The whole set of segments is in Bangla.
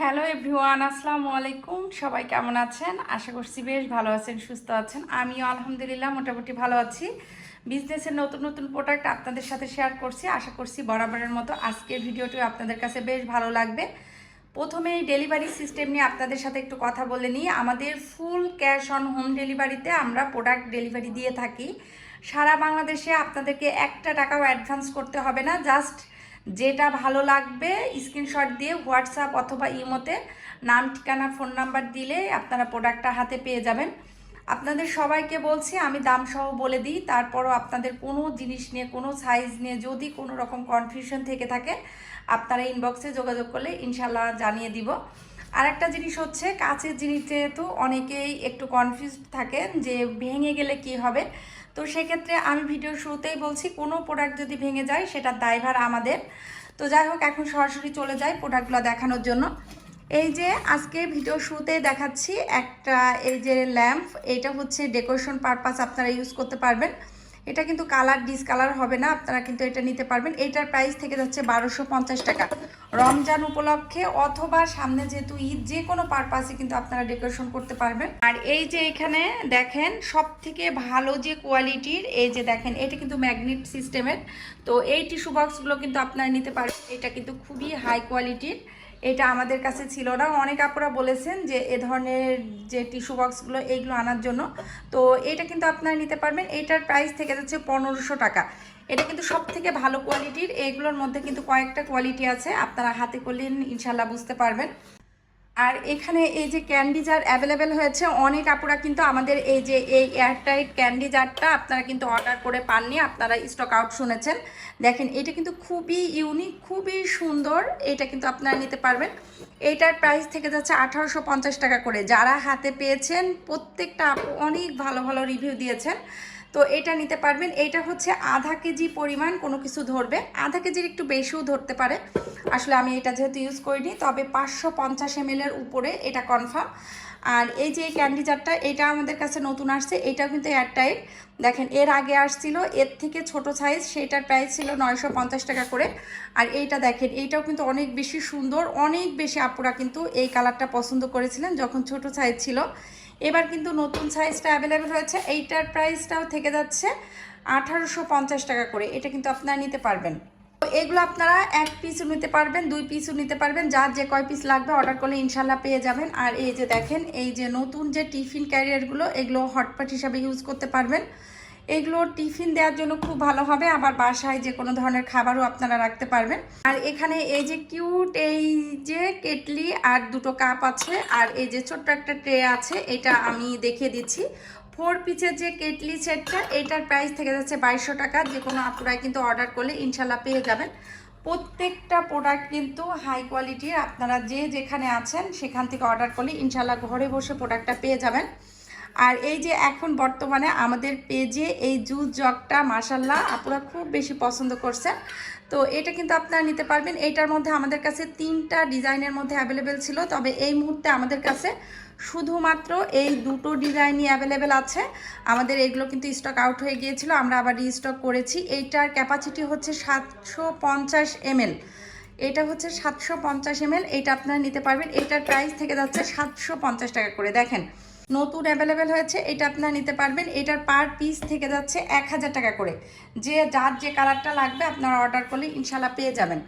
হ্যালো এভরিওয়ান আসসালামু আলাইকুম। সবাই কেমন আছেন? আশা করছি বেশ ভালো আছেন, সুস্থ আছেন। আমিও আলহামদুলিল্লাহ মোটামুটি ভালো আছি। বিজনেসের নতুন নতুন প্রোডাক্ট আপনাদের সাথে শেয়ার করছি। আশা করছি বরাবরের মতো আজকের ভিডিওটি আপনাদের কাছে বেশ ভালো লাগবে। প্রথমে ডেলিভারি সিস্টেম নিয়ে আপনাদের সাথে একটু কথা বলে নিই। আমাদের ফুল ক্যাশ অন হোম ডেলিভারিতে আমরা প্রোডাক্ট ডেলিভারি দিয়ে থাকি। সারা বাংলাদেশে আপনাদেরকে একটা টাকাও অ্যাডভান্স করতে হবে না। জাস্ট যেটা ভালো লাগবে স্ক্রিনশট দিয়ে হোয়াটসঅ্যাপ অথবা ইমোতে নাম, ঠিকানা ফোন নাম্বার দিলে আপনারা প্রোডাক্টটা হাতে পেয়ে যাবেন। আপনাদের সবাইকে বলছি, আমি দাম সহ বলে দিই, তারপরও আপনাদের কোনো জিনিস নিয়ে, কোনো সাইজ নিয়ে যদি কোনো রকম কনফিউশন থেকে থাকে, আপনারা ইনবক্সে যোগাযোগ করলে ইনশাল্লাহ জানিয়ে দিব। আর একটা জিনিস হচ্ছে, কাছের জিনিস যেহেতু অনেকেই একটু কনফিউজ থাকেন যে ভেঙে গেলে কি হবে তো সেক্ষেত্রে আমি ভিডিও শুরুতেই বলছি, কোনো প্রোডাক্ট যদি ভেঙে যায় সেটার দায়ভার আমাদের। তো যাই হোক, এখন সরাসরি চলে যাই প্রোডাক্টগুলো দেখানোর জন্য। এই যে আজকে ভিডিও শুরুতে দেখাচ্ছি একটা, এই যে ল্যাম্প এটা হচ্ছে ডেকোরেশন পারপাস আপনারা ইউজ করতে পারবেন। এটা কিন্তু কালার ডিসকালার হবে না, আপনারা কিন্তু এটা নিতে পারবেন। এটার প্রাইস থেকে যাচ্ছে বারোশো পঞ্চাশ টাকা। রমজান উপলক্ষে অথবা সামনে যেহেতু ঈদ, যে কোনো পারপাসে কিন্তু আপনারা ডেকোরেশন করতে পারবেন। আর এই যে এখানে দেখেন সব থেকে ভালো যে কোয়ালিটির এই যে দেখেন, এটা কিন্তু ম্যাগনেট সিস্টেমের তো এই টিস্যু বক্সগুলো কিন্তু আপনারা নিতে পারবেন। এটা কিন্তু খুবই হাই কোয়ালিটির এটা আমাদের কাছে ছিল না। অনেক আপুরা বলেছেন যে এ ধরনের যে টিস্যু বক্সগুলো, এইগুলো আনার জন্য। তো এটা কিন্তু আপনারা নিতে পারবেন। এটার প্রাইস থেকে যাচ্ছে পনেরোশো টাকা। এটা কিন্তু সব থেকে ভালো কোয়ালিটির। এগুলোর মধ্যে কিন্তু কয়েকটা কোয়ালিটি আছে। আপনারা হাতে করলে ইনশাল্লাহ বুঝতে পারবেন। আর এখানে এই যে ক্যান্ডি জার অ্যাভেলেবেল হয়েছে, অনেক আপুরা কিন্তু আমাদের এই যে এই এয়ারটাইট ক্যান্ডি জারটা আপনারা কিন্তু অর্ডার করে পাননি, আপনারা স্টক আউট শুনেছেন। দেখেন, এটা কিন্তু খুবই ইউনিক খুবই সুন্দর, এটা কিন্তু আপনারা নিতে পারবেন। এইটার প্রাইস থেকে যাচ্ছে আঠারোশো পঞ্চাশ টাকা করে। যারা হাতে পেয়েছেন, প্রত্যেকটা আপু অনেক ভালো ভালো রিভিউ দিয়েছেন। তো এটা নিতে পারবেন। এটা হচ্ছে আধা কেজি পরিমাণ কোনো কিছু ধরবে। আধা কেজির একটু বেশিও ধরতে পারে। আসলে আমি এটা যেহেতু ইউজ করিনি, তবে পাঁচশো পঞ্চাশ এম এর উপরে এটা কনফার্ম আর এই যে ক্যান্ডি জারটা এটা আমাদের কাছে নতুন আসছে। এটাও কিন্তু এয়ারটাইট দেখেন, এর আগে আসছিল, এর থেকে ছোট সাইজ সেটার প্রাইস ছিল নয়শো পঞ্চাশ টাকা করে। আর এইটা দেখেন, এইটাও কিন্তু অনেক বেশি সুন্দর। অনেক বেশি আপুরা কিন্তু এই কালারটা পছন্দ করেছিলেন যখন ছোট সাইজ ছিল। এবার কিন্তু নতুন সাইজটা অ্যাভেলেবেল হয়েছে। এইটার প্রাইসটাও থেকে যাচ্ছে আঠারোশো পঞ্চাশ টাকা করে। এটা কিন্তু আপনারা নিতে পারবেন। তো এগুলো আপনারা এক পিসও নিতে পারবেন, দুই পিসও নিতে পারবেন। যার যে কয় পিস লাগবে অর্ডার করলে ইনশাল্লাহ পেয়ে যাবেন। আর এই যে দেখেন, এই যে নতুন যে টিফিন ক্যারিয়ারগুলো এগুলো হটপট হিসাবে ইউজ করতে পারবেন। এগুলো টিফিন দেওয়ার জন্য খুব ভালো হবে। আবার বাসায় যে কোনো ধরনের খাবারও আপনারা রাখতে পারবেন। আর এখানে এই যে কিউট, এই যে কেটলি আর দুটো কাপ আছে, আর এই যে ছোট্ট একটা ট্রে আছে, এটা আমি দেখিয়ে দিচ্ছি। ফোর পিসের যে কেটলি সেটটা, এটার প্রাইস থেকে যাচ্ছে বাইশশো টাকা। যে কোনো আপনারাই কিন্তু অর্ডার করলে ইনশাল্লাহ পেয়ে যাবেন। প্রত্যেকটা প্রোডাক্ট কিন্তু হাই কোয়ালিটির, আপনারা যে যেখানে আছেন সেখান থেকে অর্ডার করলে ইনশাল্লাহ ঘরে বসে প্রোডাক্টটা পেয়ে যাবেন। আর এই যে এখন বর্তমানে আমাদের পেজে এই জুস জগটা মাসাল্লাহ আপুরা খুব বেশি পছন্দ করছে তো এটা কিন্তু আপনারা নিতে পারবেন। এইটার মধ্যে আমাদের কাছে তিনটা ডিজাইনের মধ্যে অ্যাভেলেবেল ছিল। তবে এই মুহূর্তে আমাদের কাছে শুধুমাত্র এই দুটো ডিজাইনই অ্যাভেলেবেল আছে। আমাদের এগুলো কিন্তু স্টক আউট হয়ে গিয়েছিল, আমরা আবার রিস্টক করেছি। এইটার ক্যাপাসিটি হচ্ছে সাতশো পঞ্চাশ এমএল এটা হচ্ছে সাতশো পঞ্চাশ এমএল এইটা আপনারা নিতে পারবেন। এটার প্রাইস থেকে যাচ্ছে সাতশো পঞ্চাশ টাকা করে। দেখেন নতুন অ্যাভেলেবেল হয়েছে, এটা আপনারা নিতে পারবেন। এটার পার পিস থেকে যাচ্ছে এক হাজার টাকা করে। যে, যার যে কালারটা লাগবে, আপনারা অর্ডার করলে ইনশাল্লাহ পেয়ে যাবেন।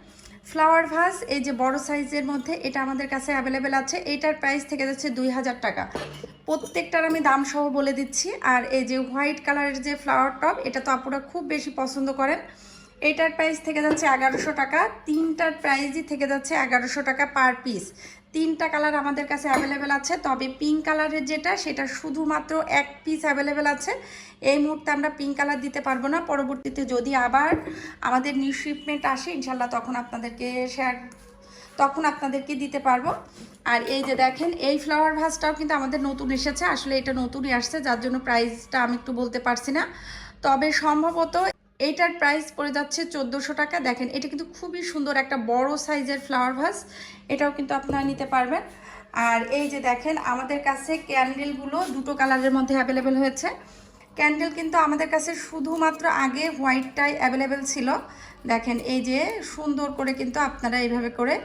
ফ্লাওয়ার ভাস এই যে বড় সাইজের মধ্যে, এটা আমাদের কাছে অ্যাভেলেবেল আছে। এটার প্রাইস থেকে যাচ্ছে দুই হাজার টাকা। প্রত্যেকটার আমি দাম সহ বলে দিচ্ছি। আর এই যে হোয়াইট কালারের যে ফ্লাওয়ার টপ এটা তো আপনারা খুব বেশি পছন্দ করেন। এটার প্রাইস থেকে যাচ্ছে এগারোশো টাকা। তিনটার প্রাইসই থেকে যাচ্ছে এগারোশো টাকা পার পিস তিনটা কালার আমাদের কাছে অ্যাভেলেবেল আছে। তবে পিঙ্ক কালারের যেটা, সেটা শুধুমাত্র এক পিস অ্যাভেলেবেল আছে। এই মুহূর্তে আমরা পিঙ্ক কালার দিতে পারব না। পরবর্তীতে যদি আবার আমাদের নিউ শিপমেন্ট আসে ইনশাল্লাহ তখন আপনাদেরকে শেয়ার তখন আপনাদেরকে দিতে পারব। আর এই যে দেখেন, এই ফ্লাওয়ার ভাসটাও কিন্তু আমাদের নতুন এসেছে। আসলে এটা নতুনই আসছে, যার জন্য প্রাইসটা আমি একটু বলতে পারছি না। তবে সম্ভবত এইটার প্রাইস পড়ে যাচ্ছে চোদ্দোশো টাকা। দেখেন, এটা কিন্তু খুবই সুন্দর একটা বড় সাইজের ফ্লাওয়ার ভাস এটাও কিন্তু আপনারা নিতে পারবেন। আর এই যে দেখেন, আমাদের কাছে ক্যান্ডেলগুলো দুটো কালারের মধ্যে অ্যাভেলেবেল হয়েছে। ক্যান্ডেল কিন্তু আমাদের কাছে শুধুমাত্র আগে হোয়াইটটাই অ্যাভেলেবেল ছিল। দেখেন, এই যে সুন্দর করে কিন্তু আপনারা এইভাবে করে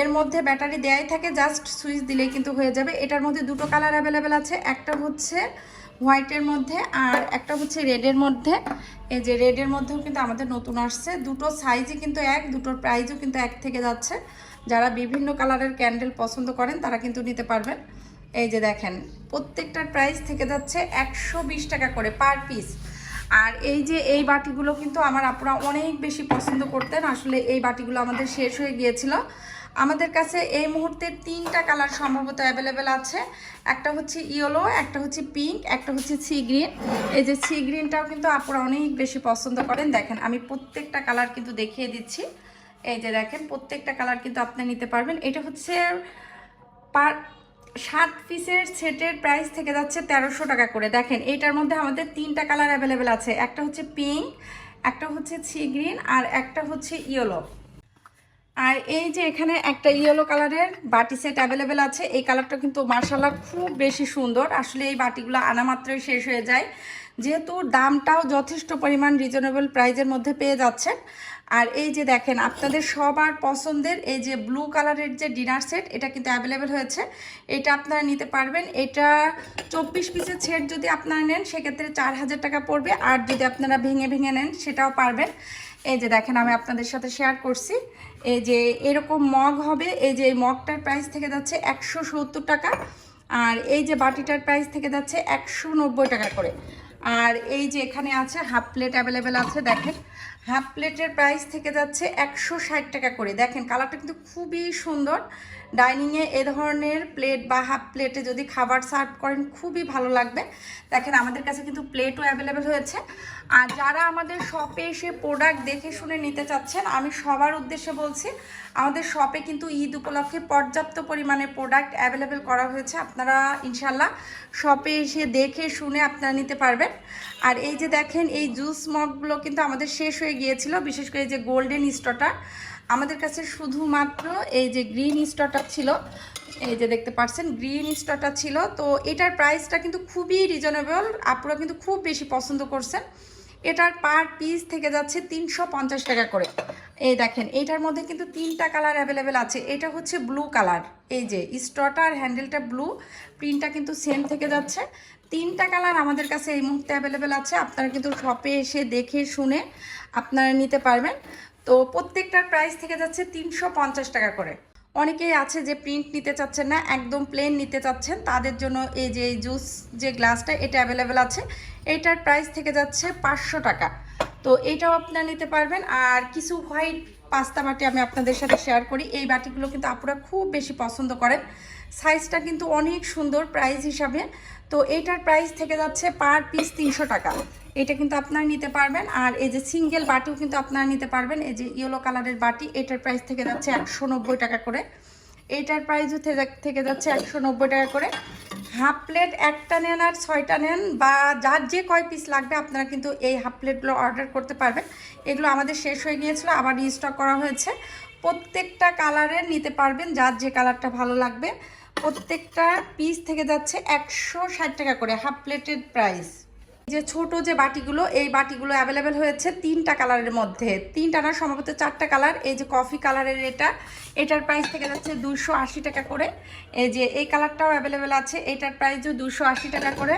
এর মধ্যে ব্যাটারি দেয়াই থাকে জাস্ট সুইচ দিলেই কিন্তু হয়ে যাবে। এটার মধ্যে দুটো কালার অ্যাভেলেবেল আছে। একটা হচ্ছে হোয়াইটের মধ্যে আর একটা হচ্ছে রেডের মধ্যে। এই যে রেডের মধ্যেও কিন্তু আমাদের নতুন আসছে। দুটো সাইজই কিন্তু এক, দুটোর প্রাইজও কিন্তু এক থেকে যাচ্ছে। যারা বিভিন্ন কালারের ক্যান্ডেল পছন্দ করেন, তারা কিন্তু নিতে পারবেন। এই যে দেখেন, প্রত্যেকটার প্রাইস থেকে যাচ্ছে একশো বিশ টাকা করে পার পিস আর এই যে এই বাটিগুলো কিন্তু আমার আপনারা অনেক বেশি পছন্দ করতেন। আসলে এই বাটিগুলো আমাদের শেষ হয়ে গিয়েছিল। আমাদের কাছে এই মুহূর্তে তিনটা কালার সম্ভবত অ্যাভেলেবেল আছে। একটা হচ্ছে ইয়েলো, একটা হচ্ছে পিঙ্ক একটা হচ্ছে সি গ্রিন। এই যে সি গ্রিনটাও কিন্তু আপনারা অনেক বেশি পছন্দ করেন। দেখেন, আমি প্রত্যেকটা কালার কিন্তু দেখিয়ে দিচ্ছি। এই যে দেখেন, প্রত্যেকটা কালার কিন্তু আপনি নিতে পারবেন। এটা হচ্ছে পার সাত পিসের সেটের প্রাইস থেকে যাচ্ছে তেরোশো টাকা করে। দেখেন এটার মধ্যে আমাদের তিনটা কালার অ্যাভেলেবেল আছে। একটা হচ্ছে পিঙ্ক একটা হচ্ছে সি গ্রিন, আর একটা হচ্ছে ইয়েলো। আর এই যে এখানে একটা ইয়েলো কালারের বাটি সেট অ্যাভেলেবেল আছে, এই কালারটা কিন্তু মার্শাল্লাহ খুব বেশি সুন্দর। আসলে এই বাটিগুলো আনা মাত্রই শেষ হয়ে যায়। যেহেতু দামটাও যথেষ্ট পরিমাণ রিজনেবল প্রাইজের মধ্যে পেয়ে যাচ্ছেন। আর এই যে দেখেন, আপনাদের সবার পছন্দের এই যে ব্লু কালারের যে ডিনার সেট এটা কিন্তু অ্যাভেলেবেল হয়েছে। এটা আপনারা নিতে পারবেন। এটা চব্বিশ পিসের সেট যদি আপনারা নেন, সেক্ষেত্রে চার হাজার টাকা পড়বে। আর যদি আপনারা ভেঙে ভেঙে নেন, সেটাও পারবেন। এই যে দেখেন, আমি আপনাদের সাথে শেয়ার করছি। এই যে এরকম মগ হবে, এই যে এই মগটার প্রাইস থেকে যাচ্ছে একশো সত্তর টাকা, আর এই যে বাটিটার প্রাইস থেকে যাচ্ছে একশো নব্বই টাকা করে। আর এই যে এখানে আছে হাফ প্লেট অ্যাভেলেবেল আছে, দেখেন। হাফ প্লেটের প্রাইস থেকে যাচ্ছে একশো ষাট টাকা করে। দেখেন, কালারটা কিন্তু খুবই সুন্দর। ডাইনিংয়ে এ ধরনের প্লেট বা হাফ প্লেটে যদি খাবার সার্ভ করেন, খুবই ভালো লাগবে। দেখেন, আমাদের কাছে কিন্তু প্লেটও অ্যাভেলেবেল হয়েছে। আর যারা আমাদের শপে এসে প্রোডাক্ট দেখে শুনে নিতে চাচ্ছেন, আমি সবার উদ্দেশ্যে বলছি, আমাদের শপে কিন্তু ঈদ উপলক্ষে পর্যাপ্ত পরিমাণে প্রোডাক্ট অ্যাভেলেবেল করা হয়েছে। আপনারা ইনশাল্লাহ শপে এসে দেখে শুনে আপনারা নিতে পারবেন। আর এই যে দেখেন, এই জুস মগগুলো কিন্তু আমাদের শেষ হয়ে গিয়েছিল, বিশেষ করে এই যে গোল্ডেন স্টটা আমাদের কাছে শুধুমাত্র এই যে গ্রিন স্টটা ছিল, এই যে দেখতে পাচ্ছেন গ্রিন স্টটা ছিল। তো এটার প্রাইসটা কিন্তু খুবই রিজনেবল আপনারা কিন্তু খুব বেশি পছন্দ করছেন। এটার পার পিস থেকে যাচ্ছে তিনশো পঞ্চাশ টাকা করে। এই দেখেন, এটার মধ্যে কিন্তু তিনটা কালার অ্যাভেলেবেল আছে। এটা হচ্ছে ব্লু কালার এই যে স্টটা আর হ্যান্ডেলটা ব্লু প্রিন্টটা কিন্তু সেম থেকে যাচ্ছে। তিনটা কালার আমাদের কাছে এই মুহূর্তে অ্যাভেলেবেল আছে। আপনারা কিন্তু শপে এসে দেখে শুনে আপনারা নিতে পারবেন। তো প্রত্যেকটার প্রাইস থেকে যাচ্ছে তিনশো পঞ্চাশ টাকা করে। অনেকেই আছে যে প্রিন্ট নিতে চাচ্ছেন না, একদম প্লেন নিতে চাচ্ছেন। তাদের জন্য এই যে জুস যে গ্লাসটা এটা অ্যাভেলেবেল আছে। এটার প্রাইস থেকে যাচ্ছে পাঁচশো টাকা। তো এটাও আপনারা নিতে পারবেন। আর কিছু হোয়াইট পাস্তা বাটি আমি আপনাদের সাথে শেয়ার করি। এই বাটিগুলো কিন্তু আপনারা খুব বেশি পছন্দ করেন। সাইজটা কিন্তু অনেক সুন্দর প্রাইস হিসাবে। তো এইটার প্রাইস থেকে যাচ্ছে পার পিস তিনশো টাকা। এটা কিন্তু আপনারা নিতে পারবেন। আর এই যে সিঙ্গেল বাটিও কিন্তু আপনারা নিতে পারবেন। এই যে ইয়েলো কালারের বাটি, এটার প্রাইস থেকে যাচ্ছে একশো নব্বই টাকা করে। এইটার প্রাইসও থেকে যাচ্ছে একশো নব্বই টাকা করে। হাফ প্লেট একটা নেন আর ছয়টা নেন বা যার যে কয় পিস লাগবে আপনারা কিন্তু এই হাফ প্লেটগুলো অর্ডার করতে পারবেন। এগুলো আমাদের শেষ হয়ে গিয়েছিল, আবার রিস্টক করা হয়েছে। প্রত্যেকটা কালারের নিতে পারবেন, যার যে কালারটা ভালো লাগবে। প্রত্যেকটা পিস থেকে যাচ্ছে একশো ষাট টাকা করে হাফ প্লেটের প্রাইস যে ছোট যে বাটিগুলো, এই বাটিগুলো অ্যাভেলেবেল হয়েছে তিনটা কালারের মধ্যে। তিনটা না, সম্ভবত চারটা কালার এই যে কফি কালারের এটা, এটার প্রাইস থেকে যাচ্ছে দুশো টাকা করে। এই যে এই কালারটাও অ্যাভেলেবেল আছে, এটার প্রাইসও দুশো টাকা করে।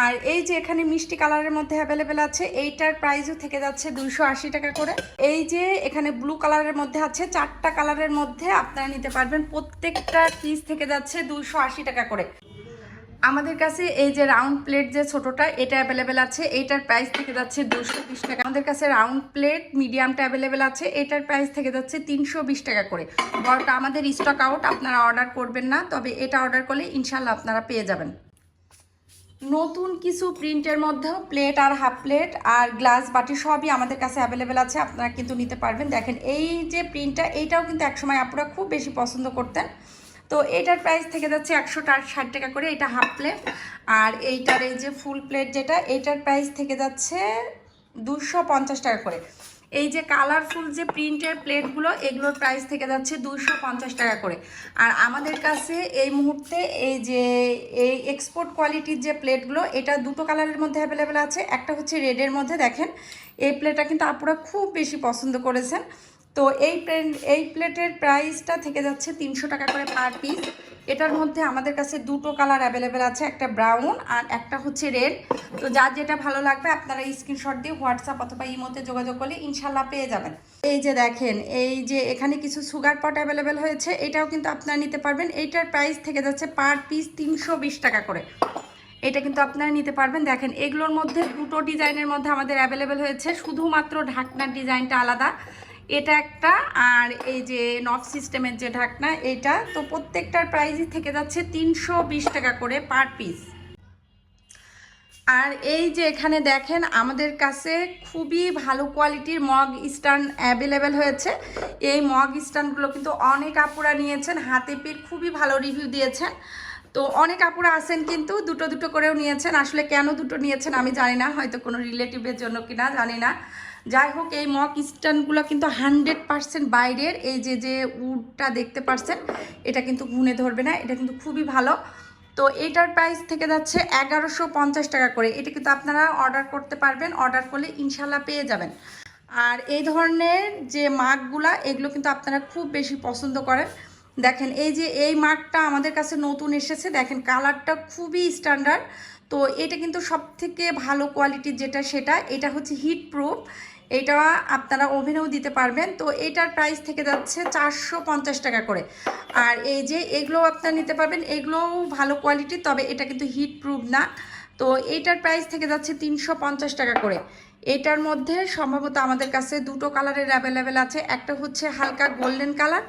আর এই যে এখানে মিষ্টি কালারের মধ্যে অ্যাভেলেবেল আছে, এইটার প্রাইসও থেকে যাচ্ছে দুইশো আশি টাকা করে। এই যে এখানে ব্লু কালারের মধ্যে আছে, চারটা কালারের মধ্যে আপনারা নিতে পারবেন। প্রত্যেকটা পিস থেকে যাচ্ছে দুইশো আশি টাকা করে। আমাদের কাছে এই যে রাউন্ড প্লেট যে ছোটটা, এটা অ্যাভেলেবেল আছে। এইটার প্রাইস থেকে যাচ্ছে দুশো বিশ টাকা। আমাদের কাছে রাউন্ড প্লেট মিডিয়ামটা অ্যাভেলেবেল আছে। এটার প্রাইস থেকে যাচ্ছে তিনশো বিশ টাকা করে। বড়টা আমাদের স্টক আউট আপনারা অর্ডার করবেন না, তবে এটা অর্ডার করলে ইনশাল্লাহ আপনারা পেয়ে যাবেন। নতুন কিছু প্রিন্টের মধ্যেও প্লেট আর হাফ প্লেট আর গ্লাস বাটি সবই আমাদের কাছে অ্যাভেলেবেল আছে, আপনারা কিন্তু নিতে পারবেন। দেখেন, এই যে প্রিন্টটা, এইটাও কিন্তু একসময় আপনারা খুব বেশি পছন্দ করতেন। তো এটার প্রাইস থেকে যাচ্ছে একশো ষাট টাকা করে, এটা হাফ প্লেট। আর এইটার এই যে ফুল প্লেট যেটা এইটার প্রাইস থেকে যাচ্ছে দুশো টাকা করে। এই যে কালারফুল যে প্রিন্টের প্লেটগুলো এগুলোর প্রাইস থেকে যাচ্ছে পঞ্চাশ টাকা করে। আর আমাদের কাছে এই মুহূর্তে এই যে, এই এক্সপোর্ট কোয়ালিটির যে প্লেটগুলো এটা দুটো কালারের মধ্যে অ্যাভেলেবেল আছে। একটা হচ্ছে রেডের মধ্যে, দেখেন। এই প্লেটটা কিন্তু আপুরা খুব বেশি পছন্দ করেছেন। তো এই প্লেট এই প্লেটের প্রাইসটা থেকে যাচ্ছে তিনশো টাকা করে পার পিস এটার মধ্যে আমাদের কাছে দুটো কালার অ্যাভেলেবেল আছে, একটা ব্রাউন আর একটা হচ্ছে রেড। তো যার যেটা ভালো লাগবে আপনারা স্ক্রিনশট দিয়ে হোয়াটসঅ্যাপ অথবা ইমোতে যোগাযোগ করলে ইনশাল্লাহ পেয়ে যাবেন। এই যে দেখেন, এই যে এখানে কিছু সুগার পট অ্যাভেলেবেল হয়েছে, এটাও কিন্তু আপনারা নিতে পারবেন। এইটার প্রাইস থেকে যাচ্ছে পার পিস তিনশো বিশ টাকা করে। এটা কিন্তু আপনারা নিতে পারবেন। দেখেন, এগুলোর মধ্যে দুটো ডিজাইনের মধ্যে আমাদের অ্যাভেলেবেল হয়েছে, শুধুমাত্র ঢাকনার ডিজাইনটা আলাদা। এটা একটা, আর এই যে নফ সিস্টেমের যে ঢাকনা, এটা তো প্রত্যেকটার প্রাইসই থেকে যাচ্ছে তিনশো বিশ টাকা করে পার পিস আর এই যে এখানে দেখেন, আমাদের কাছে খুবই ভালো কোয়ালিটির মগ স্ট্যান্ড অ্যাভেলেবেল হয়েছে। এই মগ স্ট্যান্ডগুলো কিন্তু অনেক আপুরা নিয়েছেন, হাতে পেয়ে খুবই ভালো রিভিউ দিয়েছেন। তো অনেক আপুরা আছেন কিন্তু, দুটো দুটো করেও নিয়েছেন। আসলে কেন দুটো নিয়েছেন আমি জানি না, হয়তো কোনো রিলেটিভের জন্য কিনা, জানি না। যাই হোক, এই মক স্ট্যান্ডগুলো কিন্তু হান্ড্রেড পারসেন্ট বাইরের। এই যে যে উডটা দেখতে পারছেন, এটা কিন্তু ঘুনে ধরবে না, এটা কিন্তু খুবই ভালো। তো এটার প্রাইস থেকে যাচ্ছে এগারোশো পঞ্চাশ টাকা করে। এটা কিন্তু আপনারা অর্ডার করতে পারবেন অর্ডার করলে ইনশাল্লাহ পেয়ে যাবেন। আর এই ধরনের যে মাগগুলা, এগুলো কিন্তু আপনারা খুব বেশি পছন্দ করেন। দেখেন, এই যে, এই মাগটা আমাদের কাছে নতুন এসেছে। দেখেন, কালারটা খুবই স্ট্যান্ডার্ড তো এটা কিন্তু সব থেকে ভালো কোয়ালিটির যেটা, সেটা, এটা হচ্ছে হিট প্রুফ এটা আপনারা ওভেনেও দিতে পারবেন। তো এটার প্রাইস থেকে যাচ্ছে চারশো পঞ্চাশ টাকা করে। আর এই যে এগুলো আপনারা নিতে পারবেন। এগুলোও ভালো কোয়ালিটি তবে এটা কিন্তু হিট প্রুফ না। তো এইটার প্রাইস থেকে যাচ্ছে তিনশো পঞ্চাশ টাকা করে। এটার মধ্যে সম্ভবত আমাদের কাছে দুটো কালারের অ্যাভেলেবেল আছে। একটা হচ্ছে হালকা গোল্ডেন কালার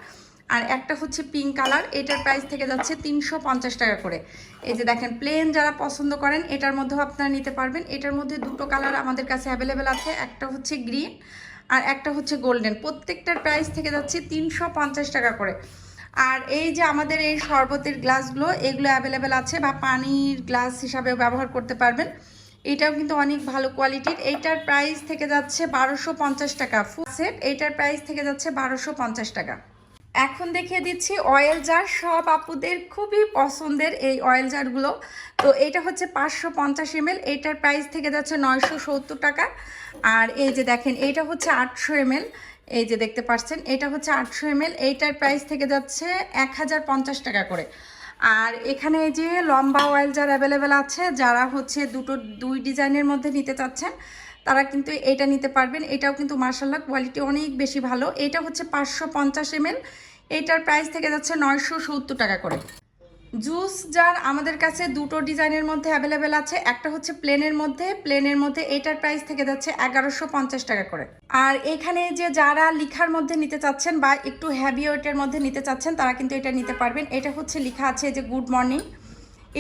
আর একটা হচ্ছে পিঙ্ক কালার এটার প্রাইস থেকে যাচ্ছে তিনশো পঞ্চাশ টাকা করে। এই যে দেখেন প্লেন যারা পছন্দ করেন, এটার মধ্যেও আপনারা নিতে পারবেন। এটার মধ্যে দুটো কালার আমাদের কাছে অ্যাভেলেবেল আছে, একটা হচ্ছে গ্রিন আর একটা হচ্ছে গোল্ডেন প্রত্যেকটার প্রাইস থেকে যাচ্ছে তিনশো পঞ্চাশ টাকা করে। আর এই যে আমাদের এই শরবতের গ্লাসগুলো এগুলো অ্যাভেলেবেল আছে বা পানির গ্লাস হিসাবেও ব্যবহার করতে পারবেন। এটাও কিন্তু অনেক ভালো কোয়ালিটির এইটার প্রাইস থেকে যাচ্ছে বারোশো টাকা। ফুল সেট এইটার প্রাইস থেকে যাচ্ছে বারোশো টাকা। এখন দেখিয়ে দিচ্ছি অয়েল জার সব আপুদের খুবই পছন্দের এই অয়েল জারগুলো তো এটা হচ্ছে পাঁচশো পঞ্চাশ এমএল। এইটার প্রাইস থেকে যাচ্ছে নয়শো সত্তর টাকা। আর এই যে দেখেন এইটা হচ্ছে আটশো এমএল। এই যে দেখতে পাচ্ছেন, এটা হচ্ছে আটশো এমএল। এইটার প্রাইস থেকে যাচ্ছে এক হাজার পঞ্চাশ টাকা করে। আর এখানে এই যে লম্বা অয়েল জার অ্যাভেলেবেল আছে। যারা হচ্ছে দুটো, দুই ডিজাইনের মধ্যে নিতে চাচ্ছেন তারা কিন্তু এটা নিতে পারবেন। এটাও কিন্তু মার্শাল্লাহ কোয়ালিটি অনেক বেশি ভালো। এটা হচ্ছে পাঁচশো পঞ্চাশ এমএল এটার প্রাইস থেকে যাচ্ছে নয়শো সত্তর টাকা করে। জুস যার আমাদের কাছে দুটো ডিজাইনের মধ্যে অ্যাভেলেবেল আছে। একটা হচ্ছে প্লেনের মধ্যে। প্লেনের মধ্যে এটার প্রাইস থেকে যাচ্ছে এগারোশো পঞ্চাশ টাকা করে। আর এখানে যে যারা লিখার মধ্যে নিতে চাচ্ছেন বা একটু হ্যাভি ওয়েটের মধ্যে নিতে চাচ্ছেন, তারা কিন্তু এটা নিতে পারবেন। এটা হচ্ছে লেখা আছে যে গুড মর্নিং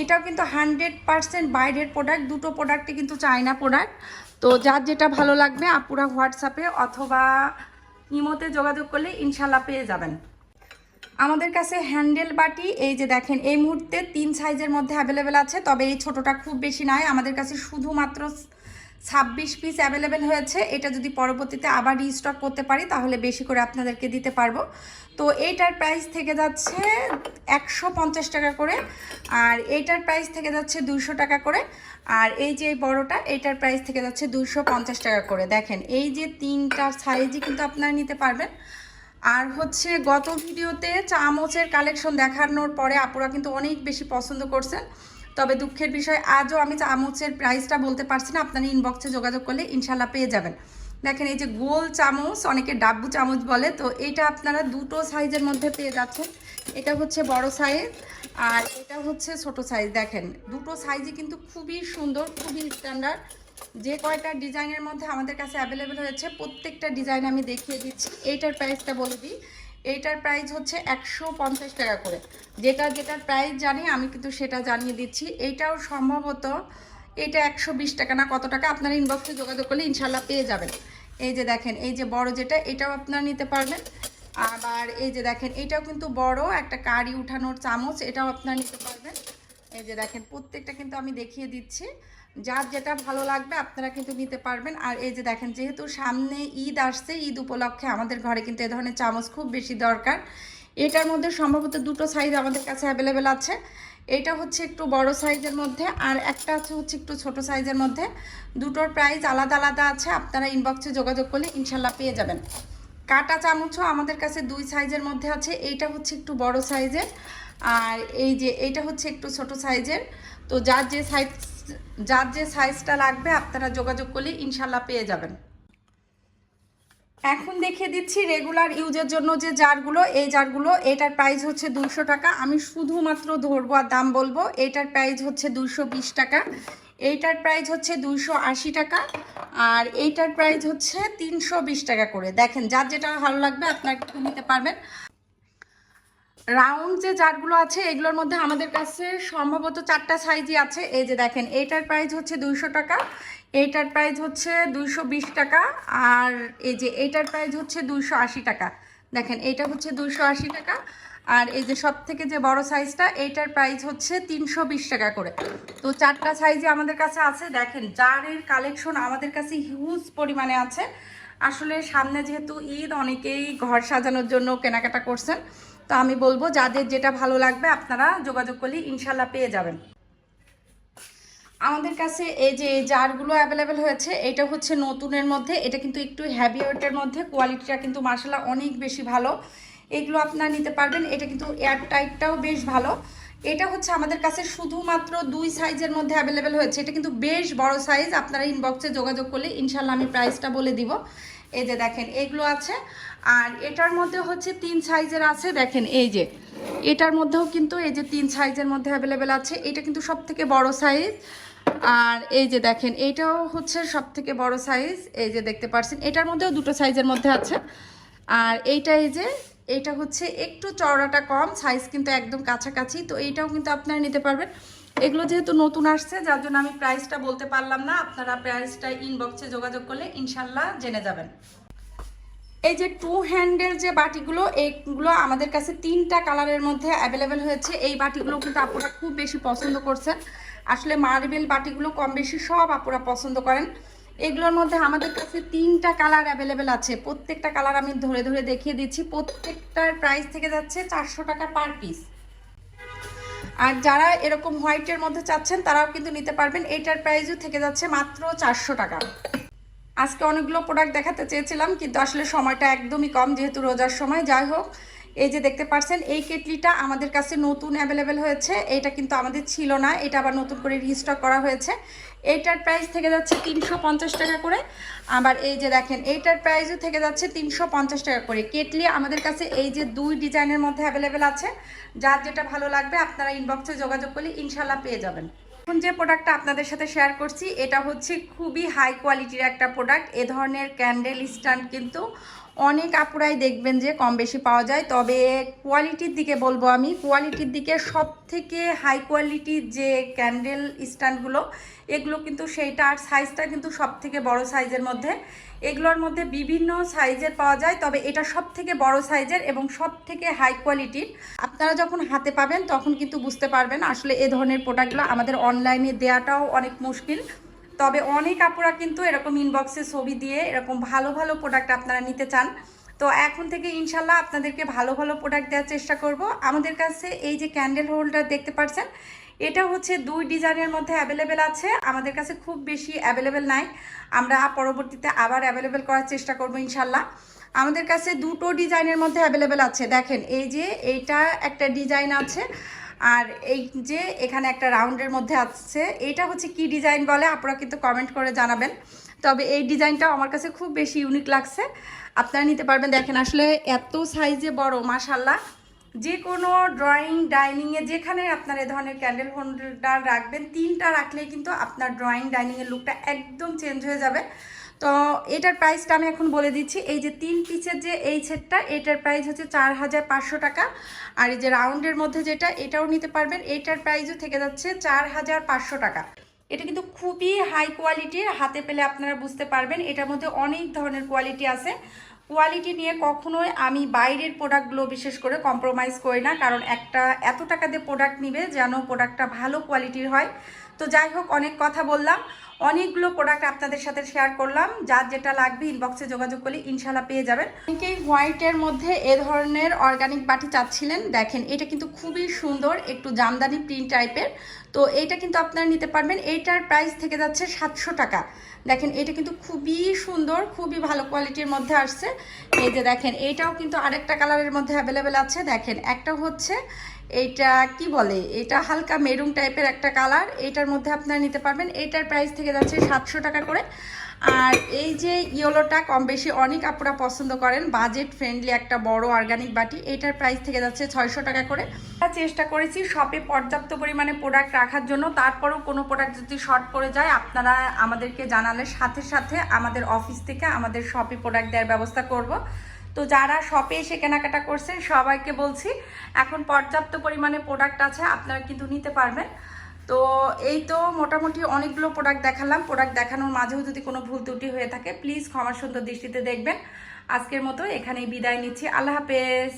এটাও কিন্তু হান্ড্রেড পারসেন্ট বাইরের প্রোডাক্ট দুটো প্রোডাক্টই কিন্তু চায়না প্রোডাক্ট তো যার যেটা ভালো লাগবে আপুরা হোয়াটসঅ্যাপে অথবা ইমোতে যোগাযোগ করলে ইনশাল্লাহ পেয়ে যাবেন। আমাদের কাছে হ্যান্ডেল বাটি, এই যে দেখেন, এই মুহূর্তে তিন সাইজের মধ্যে অ্যাভেলেবেল আছে, তবে এই ছোটোটা খুব বেশি নয়। আমাদের কাছে শুধুমাত্র ছাব্বিশ পিস অ্যাভেলেবেল হয়েছে। এটা যদি পরবর্তীতে আবার রিস্টক করতে পারি, তাহলে বেশি করে আপনাদেরকে দিতে পারব। তো এইটার প্রাইস থেকে যাচ্ছে একশো পঞ্চাশ টাকা করে, আর এইটার প্রাইস থেকে যাচ্ছে দুশো টাকা করে, আর এই যে বড়টা এইটার প্রাইস থেকে যাচ্ছে দুশো পঞ্চাশ টাকা করে। দেখেন, এই যে তিনটা সাইজই কিন্তু আপনারা নিতে পারবেন। আর হচ্ছে গত ভিডিওতে চামচের কালেকশন দেখানোর পরে আপুরা কিন্তু অনেক বেশি পছন্দ করছেন। তবে দুঃখের বিষয়, আজও আমি চামচের প্রাইসটা বলতে পারছি না, আপনারা ইনবক্সে যোগাযোগ করলে ইনশাল্লাহ পেয়ে যাবেন। দেখেন, এই যে গোল চামচ, অনেকে ডাব্বু চামচ বলে, তো এইটা আপনারা দুটো সাইজের মধ্যে পেয়ে যাচ্ছেন। এটা হচ্ছে বড় সাইজ আর এটা হচ্ছে ছোট সাইজ দেখেন, দুটো সাইজই কিন্তু খুবই সুন্দর, খুবই স্ট্যান্ডার্ড যে কয়টা ডিজাইনের মধ্যে আমাদের কাছে অ্যাভেলেবেল হয়েছে, প্রত্যেকটা ডিজাইন আমি দেখিয়ে দিচ্ছি। এইটার প্রাইসটা বলে দিই। এইটার প্রাইস হচ্ছে একশো পঞ্চাশ টাকা করে। যেটা, যেটার প্রাইস জানি, আমি কিন্তু সেটা জানিয়ে দিচ্ছি। এইটাও সম্ভবত এটা একশো বিশ টাকা না কত টাকা, আপনারা ইনবক্সে যোগাযোগ করলে ইনশাল্লাহ পেয়ে যাবেন। এই যে দেখেন, এই যে বড় যেটা, এটাও আপনারা নিতে পারবেন। আবার এই যে দেখেন, এটাও কিন্তু বড়, একটা কারি উঠানোর চামচ, এটাও আপনারা নিতে পারবেন। এই যে দেখেন, প্রত্যেকটা কিন্তু আমি দেখিয়ে দিচ্ছি। যার যেটা ভালো লাগবে আপনারা কিন্তু নিতে পারবেন। আর এই যে দেখেন, যেহেতু সামনে ঈদ আসছে, ঈদ উপলক্ষে আমাদের ঘরে কিন্তু এ ধরনের চামচ খুব বেশি দরকার। এটার মধ্যে সম্ভবত দুটো সাইজ আমাদের কাছে অ্যাভেলেবেল আছে। এটা হচ্ছে একটু বড় সাইজের মধ্যে আর একটা আছে হচ্ছে একটু ছোট সাইজের মধ্যে। দুটোর প্রাইস আলাদা আলাদা আছে, আপনারা ইনবক্সে যোগাযোগ করলে ইনশাল্লাহ পেয়ে যাবেন। কাটা চামচও আমাদের কাছে দুই সাইজের মধ্যে আছে। এইটা হচ্ছে একটু বড় সাইজের আর এই যে এইটা হচ্ছে একটু ছোট সাইজের। তো যার যে সাইজ যার যে সাইজটা লাগবে, আপনারা যোগাযোগ করলে ইনশাল্লাহ পেয়ে যাবেন। এখন দেখিয়ে দিচ্ছি রেগুলার ইউজের জন্য যে জারগুলো, এই জারগুলো, এটার প্রাইস হচ্ছে দুশো টাকা। আমি শুধুমাত্র ধরবো আর দাম বলব, এটার প্রাইস হচ্ছে দুশো বিশ টাকা। এইটার প্রাইস হচ্ছে দুশো আশি টাকা, আর এইটার প্রাইস হচ্ছে তিনশো বিশ টাকা করে। দেখেন, যার যেটা ভালো লাগবে, আপনার একটু নিতে পারবেন। রাউন্ড যে জারগুলো আছে, এগুলোর মধ্যে আমাদের কাছে সম্ভবত চারটা সাইজই আছে। এই যে দেখেন, এইটার প্রাইস হচ্ছে দুইশো টাকা, এইটার প্রাইস হচ্ছে দুইশো বিশ টাকা, আর এই যে এইটার প্রাইস হচ্ছে দুইশো আশি টাকা। দেখেন, এইটা হচ্ছে দুইশো আশি টাকা, আর এই যে সব থেকে যে বড় সাইজটা এইটার প্রাইস হচ্ছে তিনশো বিশ টাকা করে। তো চারটা সাইজে আমাদের কাছে আছে। দেখেন, জারের কালেকশন আমাদের কাছে হিউজ পরিমাণে আছে। আসলে সামনে যেহেতু ঈদ, অনেকেই ঘর সাজানোর জন্য কেনাকাটা করছেন। তো আমি বলব, যাদের যেটা ভালো লাগবে আপনারা যোগাযোগ করলে ইনশাল্লাহ পেয়ে যাবেন। আমাদের কাছে এই যে জারগুলো অ্যাভেলেবেল হয়েছে, এটা হচ্ছে নতুনের মধ্যে, এটা কিন্তু একটু হ্যাভি ওয়েটের মধ্যে কোয়ালিটিটা কিন্তু মার্শাল্লাহ অনেক বেশি ভালো। এগুলো আপনারা নিতে পারবেন, এটা কিন্তু এয়ার টাইটটাও বেশ ভালো। এটা হচ্ছে আমাদের কাছে শুধুমাত্র দুই সাইজের মধ্যে অ্যাভেলেবেল হয়েছে, এটা কিন্তু বেশ বড় সাইজ আপনারা ইনবক্সে যোগাযোগ করলে ইনশাল্লাহ আমি প্রাইসটা বলে দিব। এই যে দেখেন, এগুলো আছে। আর এটার মধ্যে হচ্ছে তিন সাইজের আছে, দেখেন এই যে। এটার মধ্যেও কিন্তু এই যে তিন সাইজের মধ্যে অ্যাভেলেবেল আছে। এটা কিন্তু সব থেকে বড় সাইজ আর এই যে দেখেন এইটাও হচ্ছে সব থেকে বড় সাইজ এই যে দেখতে পাচ্ছেন এটার মধ্যেও দুটো সাইজের মধ্যে আছে। আর এইটা এই যে এইটা হচ্ছে একটু চওড়াটা কম সাইজ কিন্তু একদম কাছাকাছি। তো এইটাও কিন্তু আপনারা নিতে পারবেন। এগুলো যেহেতু নতুন আসছে, যার জন্য আমি প্রাইসটা বলতে পারলাম না। আপনারা প্রাইসটা ইনবক্সে যোগাযোগ করলে ইনশাল্লাহ জেনে যাবেন। এই যে টু হ্যান্ডেল যে বাটিগুলো, এইগুলো আমাদের কাছে তিনটা কালারের মধ্যে অ্যাভেলেবেল হয়েছে। এই বাটিগুলো কিন্তু আপুরা খুব বেশি পছন্দ করছেন। আসলে মার্বেল বাটিগুলো কম বেশি সব আপুরা পছন্দ করেন। এগুলোর মধ্যে আমাদের কাছে তিনটা কালার অ্যাভেলেবেল আছে। প্রত্যেকটা কালার আমি ধরে ধরে দেখিয়ে দিচ্ছি। প্রত্যেকটার প্রাইস থেকে যাচ্ছে চারশো টাকা পার পিস আর যারা এরকম হোয়াইটের মধ্যে চাচ্ছেন, তারাও কিন্তু নিতে পারবেন। এইটার প্রাইসও থেকে যাচ্ছে মাত্র চারশো টাকা। আজকে অনেকগুলো প্রোডাক্ট দেখাতে চেয়েছিলাম, কিন্তু আসলে সময়টা একদমই কম যেহেতু রোজার সময়। যাই হোক, এই যে দেখতে পাচ্ছেন, এই কেটলিটা আমাদের কাছে নতুন অ্যাভেলেবেল হয়েছে। এটা কিন্তু আমাদের ছিল না, এটা আবার নতুন করে রিস্টক করা হয়েছে। এইটার প্রাইস থেকে যাচ্ছে তিনশো পঞ্চাশ টাকা করে। আবার এই যে দেখেন এইটার প্রাইসও থেকে যাচ্ছে তিনশো পঞ্চাশ টাকা করে। কেটলি আমাদের কাছে এই যে দুই ডিজাইনের মধ্যে অ্যাভেলেবেল আছে। যার যেটা ভালো লাগবে, আপনারা ইনবক্সে যোগাযোগ করলে ইনশাল্লাহ পেয়ে যাবেন। এখন যে প্রোডাক্টটা আপনাদের সাথে শেয়ার করছি, এটা হচ্ছে খুবই হাই কোয়ালিটির একটা প্রোডাক্ট এ ধরনের ক্যান্ডেল স্ট্যান্ড কিন্তু অনেক আপুরাই দেখবেন যে কম বেশি পাওয়া যায়। তবে কোয়ালিটির দিকে বলব আমি। কোয়ালিটির দিকে সব থেকে হাই কোয়ালিটির যে ক্যান্ডেল স্ট্যান্ডগুলো এগুলো কিন্তু সেইটা আর সাইজটা কিন্তু সব থেকে বড় সাইজের মধ্যে। এগুলোর মধ্যে বিভিন্ন সাইজের পাওয়া যায়, তবে এটা সব থেকে বড় সাইজের এবং সব থেকে হাই কোয়ালিটির আপনারা যখন হাতে পাবেন, তখন কিন্তু বুঝতে পারবেন আসলে এ ধরনের প্রোডাক্টগুলো আমাদের অনলাইনে দেওয়াটাও অনেক মুশকিল। তবে অনেক আপুরা কিন্তু এরকম ইনবক্সে ছবি দিয়ে এরকম ভালো ভালো প্রোডাক্ট আপনারা নিতে চান। তো এখন থেকে ইনশাল্লাহ আপনাদেরকে ভালো ভালো প্রোডাক্ট দেওয়ার চেষ্টা করব। আমাদের কাছে এই যে ক্যান্ডেল হোল্ডার দেখতে পাচ্ছেন, এটা হচ্ছে দুই ডিজাইনের মধ্যে অ্যাভেলেবেল আছে। আমাদের কাছে খুব বেশি অ্যাভেলেবেল নাই। আমরা পরবর্তীতে আবার অ্যাভেলেবেল করার চেষ্টা করব ইনশাল্লাহ। আমাদের কাছে দুটো ডিজাইনের মধ্যে অ্যাভেলেবেল আছে। দেখেন, এই যে এইটা একটা ডিজাইন আছে। আর এই যে এখানে একটা রাউন্ডের মধ্যে আসছে এটা হচ্ছে কি ডিজাইন বলে আপনারা কিন্তু কমেন্ট করে জানাবেন। তবে এই ডিজাইনটাও আমার কাছে খুব বেশি ইউনিক লাগছে। আপনারা নিতে পারবেন। দেখেন আসলে এত সাইজে বড় মাশাল্লাহ যে কোনো ড্রয়িং ডাইনিংয়ে যেখানে আপনার এ ধরনের ক্যান্ডেল হোল্ডার রাখবেন, তিনটা রাখলেই কিন্তু আপনার ড্রয়িং ডাইনিংয়ের লুকটা একদম চেঞ্জ হয়ে যাবে। তো এটার প্রাইসটা আমি এখন বলে দিচ্ছি। এই যে তিন পিসের যে এই সেটটা এটার প্রাইস হচ্ছে চার হাজার পাঁচশো টাকা। আর এই যে রাউন্ডের মধ্যে যেটা, এটাও নিতে পারবেন। এটার প্রাইসও থেকে যাচ্ছে চার হাজার পাঁচশো টাকা। এটা কিন্তু খুবই হাই কোয়ালিটির হাতে পেলে আপনারা বুঝতে পারবেন। এটার মধ্যে অনেক ধরনের কোয়ালিটি আছে। কোয়ালিটি নিয়ে কখনোই আমি বাইরের প্রোডাক্টগুলো বিশেষ করে কম্প্রোমাইজ করি না। কারণ একটা এত টাকা দিয়ে প্রোডাক্ট নিবে যেন প্রোডাক্টটা ভালো কোয়ালিটির হয়। তো যাই হোক, অনেক কথা বললাম। অনেকগুলো প্রোডাক্ট আপনাদের সাথে শেয়ার করলাম। যার যেটা লাগবে ইনবক্সে যোগাযোগ করলে ইনশাল্লাহ পেয়ে যাবেন। অনেকেই হোয়াইটের মধ্যে এ ধরনের অর্গানিক বাটি চাচ্ছিলেন। দেখেন, এটা কিন্তু খুবই সুন্দর, একটু জামদানি প্রিন্ট টাইপের তো এইটা কিন্তু আপনারা নিতে পারবেন। এইটার প্রাইস থেকে যাচ্ছে সাতশো টাকা। দেখেন, এটা কিন্তু খুবই সুন্দর, খুবই ভালো কোয়ালিটির মধ্যে আসছে। এই যে দেখেন এইটাও কিন্তু আরেকটা কালারের মধ্যে অ্যাভেলেবেল আছে। দেখেন, একটা হচ্ছে এইটা কি বলে? এটা হালকা মেরুন টাইপের একটা কালার। এইটার মধ্যে আপনারা নিতে পারবেন। এইটার প্রাইস থেকে যাচ্ছে সাতশো টাকা করে। আর এই যে ইয়েলোটা কম বেশি অনেক আপুরা পছন্দ করেন। বাজেট ফ্রেন্ডলি একটা বড় অর্গানিক বাটি। এইটার প্রাইস থেকে যাচ্ছে ছয়শো টাকা করে। চেষ্টা করেছি শপে পর্যাপ্ত পরিমাণে প্রোডাক্ট রাখার জন্য। তারপরেও কোনো প্রোডাক্ট যদি শর্ট পড়ে যায়, আপনারা আমাদেরকে জানালে সাথে সাথে আমাদের অফিস থেকে আমাদের শপে প্রোডাক্ট দেওয়ার ব্যবস্থা করব। তো যারা শপে এসে কেনাকাটা করছেন, সবাইকে বলছি, এখন পর্যাপ্ত পরিমাণে প্রোডাক্ট আছে, আপনারা কিন্তু নিতে পারবেন। তো এই তো মোটামুটি অনেকগুলো প্রোডাক্ট দেখালাম। প্রোডাক্ট দেখানোর মাঝেও যদি কোনো ভুল ত্রুটি হয়ে থাকে প্লিজ ক্ষমা সুন্দর দৃষ্টিতে দেখবেন। আজকের মতো এখানেই বিদায় নিচ্ছি। আল্লাহ হাফেজ।